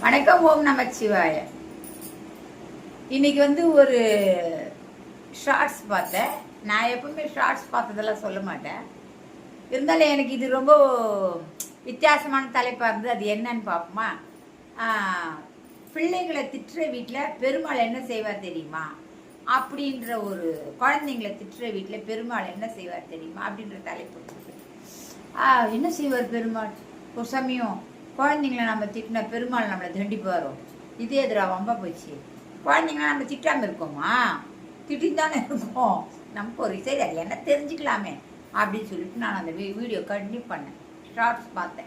வணக்கம் ஓம் நமச்சிவாய இன்னைக்கு வந்து ஒரு ஷார்ட்ஸ் பார்த்தேன். நான் எப்பவுமே ஷார்ட்ஸ் பார்த்ததெல்லாம் சொல்ல மாட்டேன். இருந்தாலும் எனக்கு இது ரொம்ப வித்தியாசமான தலைப்பாக இருந்தது. அது என்னன்னு பார்ப்போமா? ஆஹ், பிள்ளைகளை திட்டுற வீட்டில் பெருமாள் என்ன செய்வார் தெரியுமா? அப்படின்ற ஒரு குழந்தைங்களை திட்டுற வீட்டில் பெருமாள் என்ன செய்வார் தெரியுமா? அப்படின்ற தலைப்பு. என்ன செய்வார் பெருமாள்? ஒரு சமயம் குழந்தைங்கள நம்ம திட்டின பெருமாள் நம்மளை தண்டிப்பாரோ? இதே எதிரா வம்ப போச்சு. குழந்தைங்கள நம்ம திட்டாமல் இருக்கோமா? திட்டின்னு தானே இருக்கோம். நமக்கு ஒரு சரி அது என்ன தெரிஞ்சுக்கலாமே அப்படின்னு சொல்லிட்டு நான் அந்த வீ- வீடியோ கண்டினியூ பண்ணேன். ஷார்ட்ஸ் பார்த்தேன்.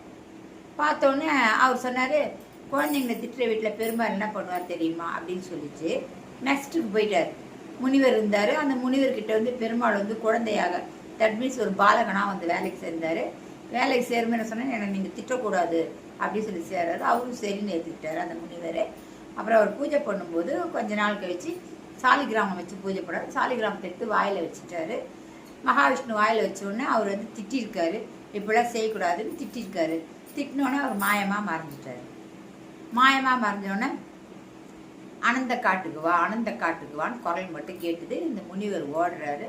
பார்த்தோன்னே அவர் சொன்னார் குழந்தைங்களை திட்டுற வீட்டில் பெருமாள் என்ன பண்ணுவார் தெரியுமா? அப்படின்னு சொல்லிச்சு நெக்ஸ்ட்டுக்கு போயிட்டார். முனிவர் இருந்தார். அந்த முனிவர்கிட்ட வந்து பெருமாள் வந்து குழந்தையாக தட் மீன்ஸ் ஒரு பாலகனாக வந்து வேலைக்கு சேர்ந்தார். வேலைக்கு சேருமே சொன்னேன். எனக்கு நீங்கள் திட்டக்கூடாது அப்படின்னு சொல்லி சேர்றாரு அவரும் சரின்னு ஏற்றுக்கிட்டாரு அந்த முனிவர். அப்புறம் அவர் பூஜை பண்ணும்போது கொஞ்ச நாள் கழிச்சு சாலிகிராமம் வச்சு பூஜை பண்ணார் சாலிகிராமத்தை எடுத்து வாயில் வச்சுட்டாரு. மகாவிஷ்ணு வாயில் வச்ச உடனே அவர் வந்து திட்டிருக்காரு. இப்படிலாம் செய்யக்கூடாதுன்னு திட்டிருக்காரு. திட்டினோடனே அவர் மாயமாக மறைஞ்சிட்டாரு. மாயமாக மறைஞ்சோடனே அனந்த காட்டுக்கு வா அனந்த காட்டுக்கு வான்னு குரல் மட்டும் கேட்டுது இந்த முனிவர் ஓடுறாரு.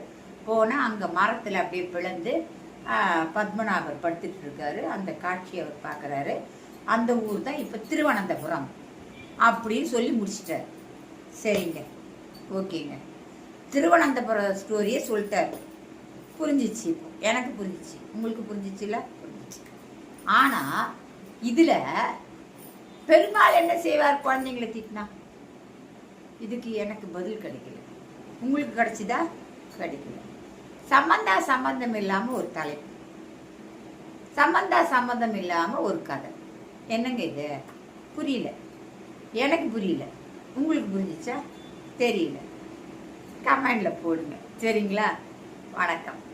போனால் அங்கே மரத்தில் அப்படியே பிளந்து பத்மநாபர் படுத்துட்டு இருக்காரு அந்த காட்சியை அவர் பார்க்குறாரு. அந்த ஊர் தான் இப்போ திருவனந்தபுரம் அப்படின்னு சொல்லி முடிச்சிட்டார். சரிங்க. ஓகேங்க. திருவனந்தபுரம் ஸ்டோரியை சொல்லிட்டார். புரிஞ்சிச்சு இப்போ. எனக்கு புரிஞ்சிச்சு. உங்களுக்கு புரிஞ்சிச்சுல? புரிஞ்சிச்சு. ஆனால் இதில் பெருமாள் என்ன செய்வார் குழந்தைங்களை திட்டினா? இதுக்கு எனக்கு பதில் கிடைக்கல. உங்களுக்கு கிடைச்சிதா? கிடைக்கல. சம்பந்தா சம்பந்தம் இல்லாம ஒரு தலைப்பு சம்பந்தா சம்பந்தம் இல்லாம ஒரு கதை. என்னங்க இது? புரியல. எனக்கு புரியல. உங்களுக்கு புரிஞ்சிச்சா? தெரியல. கமெண்ட்ல போடுங்க. சரிங்களா? வணக்கம்.